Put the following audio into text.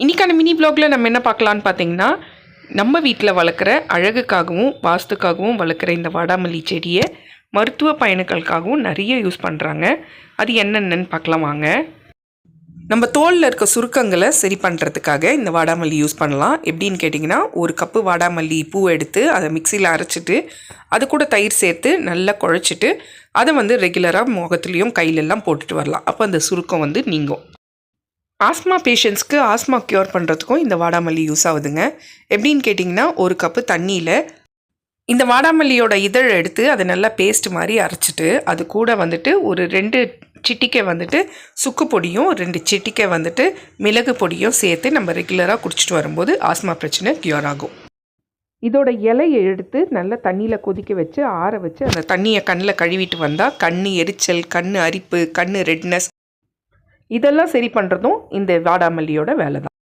இன்றைக்கான மினி ப்ளாகில் நம்ம என்ன பார்க்கலான்னு பார்த்தீங்கன்னா நம்ம வீட்டில் வளர்க்குற அழகுக்காகவும் வாஸ்துக்காகவும் வளர்க்குற இந்த வாடாமல்லி செடியை மருத்துவ பயணங்களுக்காகவும் நிறைய யூஸ் பண்ணுறாங்க அது என்னென்னன்னு பார்க்கலாம் வாங்க. நம்ம தோலில் இருக்க சுருக்கங்களை சரி பண்ணுறதுக்காக இந்த வாடாமல்லி யூஸ் பண்ணலாம். எப்படின்னு கேட்டிங்கன்னா ஒரு கப்பு வாடாமல்லி பூ எடுத்து அதை மிக்சியில் அரைச்சிட்டு அது கூட தயிர் சேர்த்து நல்லா குழச்சிட்டு அதை வந்து ரெகுலராக முகத்துலேயும் கையிலெல்லாம் போட்டுட்டு வரலாம். அப்போ அந்த சுருக்கம் வந்து நீங்கும். ஆஸ்மா பேஷண்ட்ஸ்க்கு ஆஸ்மா க்யூர் பண்ணுறதுக்கும் இந்த வாடாமல்லி யூஸ் ஆகுதுங்க. எப்படின்னு கேட்டிங்கன்னா ஒரு கப்பு தண்ணியில் இந்த வாடாமல்லியோட இதழ் எடுத்து அதை நல்லா பேஸ்ட் மாதிரி அரைச்சிட்டு அது கூட வந்துட்டு ஒரு ரெண்டு சிட்டிக்கை வந்துட்டு சுக்கு பொடியும் ரெண்டு சிட்டிக்கை வந்துட்டு மிளகு பொடியும் சேர்த்து நம்ம ரெகுலராக குடிச்சிட்டு வரும்போது ஆஸ்மா பிரச்சனை க்யூர் ஆகும். இதோட இலையை எடுத்து நல்லா தண்ணியில் கொதிக்க வச்சு ஆற வச்சு அந்த தண்ணியை கண்ணில் கழுவிட்டு வந்தால் கண் எரிச்சல் கண் அரிப்பு கண் ரெட்னஸ் இதெல்லாம் சரி பண்ணுறதும் இந்த வாடாமல்லியோட வேலை தான்